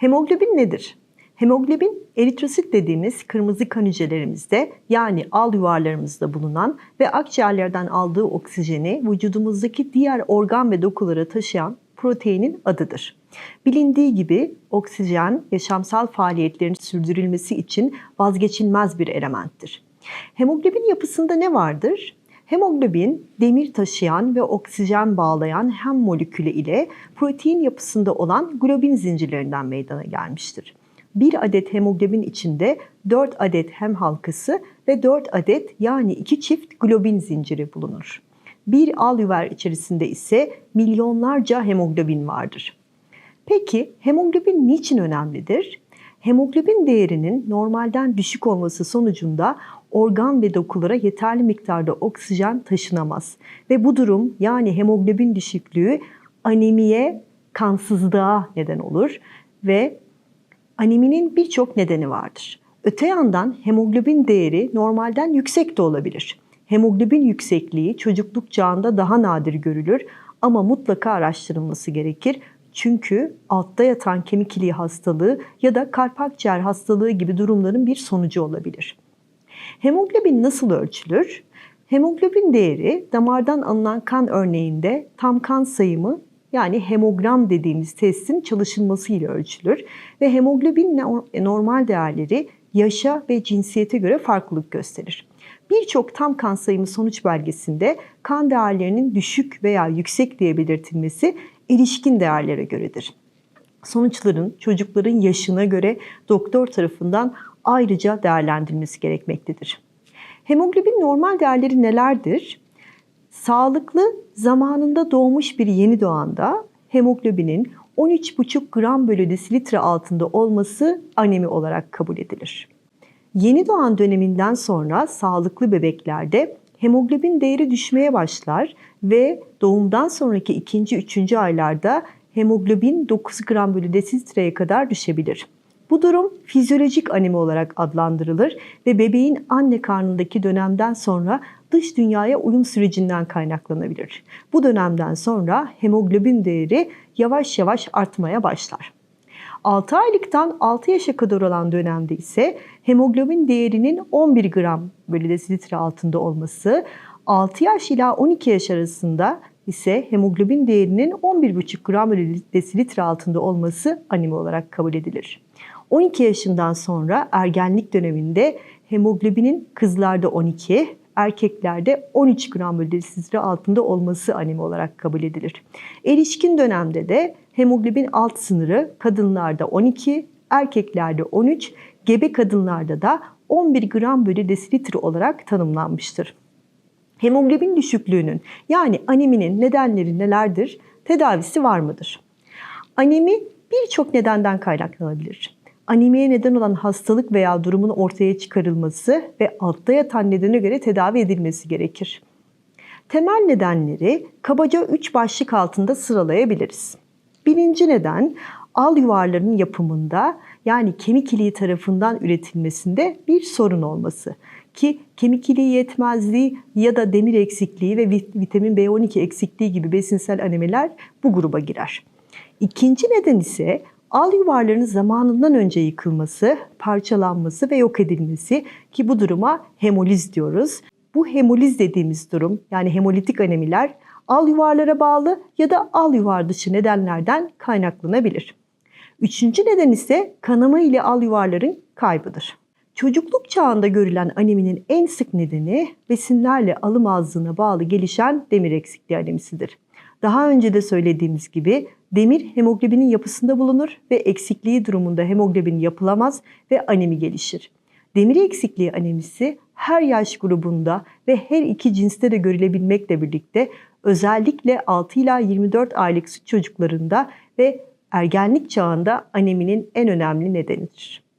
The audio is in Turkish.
Hemoglobin nedir? Hemoglobin eritrosit dediğimiz kırmızı kan hücrelerimizde yani al yuvarlarımızda bulunan ve akciğerlerden aldığı oksijeni vücudumuzdaki diğer organ ve dokulara taşıyan proteinin adıdır. Bilindiği gibi oksijen yaşamsal faaliyetlerin sürdürülmesi için vazgeçilmez bir elementtir. Hemoglobin yapısında ne vardır? Hemoglobin demir taşıyan ve oksijen bağlayan hem molekülü ile protein yapısında olan globin zincirlerinden meydana gelmiştir. Bir adet hemoglobin içinde 4 adet hem halkası ve 4 adet yani 2 çift globin zinciri bulunur. Bir alüver içerisinde ise milyonlarca hemoglobin vardır. Peki hemoglobin niçin önemlidir? Hemoglobin değerinin normalden düşük olması sonucunda organ ve dokulara yeterli miktarda oksijen taşınamaz. Ve bu durum yani hemoglobin düşüklüğü anemiye, kansızlığa neden olur ve aneminin birçok nedeni vardır. Öte yandan hemoglobin değeri normalden yüksek de olabilir. Hemoglobin yüksekliği çocukluk çağında daha nadir görülür ama mutlaka araştırılması gerekir. Çünkü altta yatan kemik iliği hastalığı ya da kalp akciğer hastalığı gibi durumların bir sonucu olabilir. Hemoglobin nasıl ölçülür? Hemoglobin değeri damardan alınan kan örneğinde tam kan sayımı yani hemogram dediğimiz testin çalışılması ile ölçülür ve hemoglobin normal değerleri yaşa ve cinsiyete göre farklılık gösterir. Birçok tam kan sayımı sonuç belgesinde kan değerlerinin düşük veya yüksek diye belirtilmesi erişkin değerlere göredir. Sonuçların çocukların yaşına göre doktor tarafından ayrıca değerlendirilmesi gerekmektedir. Hemoglobin normal değerleri nelerdir? Sağlıklı zamanında doğmuş bir yeni doğanda hemoglobinin 13,5 gram bölü desilitre altında olması anemi olarak kabul edilir. Yeni doğan döneminden sonra sağlıklı bebeklerde hemoglobin değeri düşmeye başlar ve doğumdan sonraki ikinci, üçüncü aylarda hemoglobin 9 gram bölü desilitreye kadar düşebilir. Bu durum fizyolojik anemi olarak adlandırılır ve bebeğin anne karnındaki dönemden sonra dış dünyaya uyum sürecinden kaynaklanabilir. Bu dönemden sonra hemoglobin değeri yavaş yavaş artmaya başlar. 6 aylıktan 6 yaşa kadar olan dönemde ise hemoglobin değerinin 11 gram bölü desilitre altında olması, 6 yaş ila 12 yaş arasında ise hemoglobin değerinin 11,5 gram bölü desilitre altında olması anemi olarak kabul edilir. 12 yaşından sonra ergenlik döneminde hemoglobinin kızlarda 12, erkeklerde 13 gram bölü desilitre altında olması anemi olarak kabul edilir. Erişkin dönemde de hemoglobin alt sınırı kadınlarda 12, erkeklerde 13, gebe kadınlarda da 11 gram bölü desilitre olarak tanımlanmıştır. Hemoglobin düşüklüğünün yani aneminin nedenleri nelerdir? Tedavisi var mıdır? Anemi birçok nedenden kaynaklanabilir anemiye neden olan hastalık veya durumun ortaya çıkarılması ve altta yatan nedene göre tedavi edilmesi gerekir. Temel nedenleri kabaca 3 başlık altında sıralayabiliriz. Birinci neden al yuvarlarının yapımında yani kemik iliği tarafından üretilmesinde bir sorun olması ki kemik iliği yetmezliği ya da demir eksikliği ve vitamin B12 eksikliği gibi besinsel anemiler bu gruba girer. İkinci neden ise Al yuvarlarının zamanından önce yıkılması, parçalanması ve yok edilmesi ki bu duruma hemoliz diyoruz. Bu hemoliz dediğimiz durum yani hemolitik anemiler al yuvarlara bağlı ya da al yuvar dışı nedenlerden kaynaklanabilir. Üçüncü neden ise kanama ile al yuvarların kaybıdır. Çocukluk çağında görülen aneminin en sık nedeni besinlerle alım azlığına bağlı gelişen demir eksikliği anemisidir. Daha önce de söylediğimiz gibi demir hemoglobinin yapısında bulunur ve eksikliği durumunda hemoglobin yapılamaz ve anemi gelişir. Demir eksikliği anemisi her yaş grubunda ve her iki cinste de görülebilmekle birlikte özellikle 6 ila 24 aylık süt çocuklarında ve ergenlik çağında aneminin en önemli nedenidir.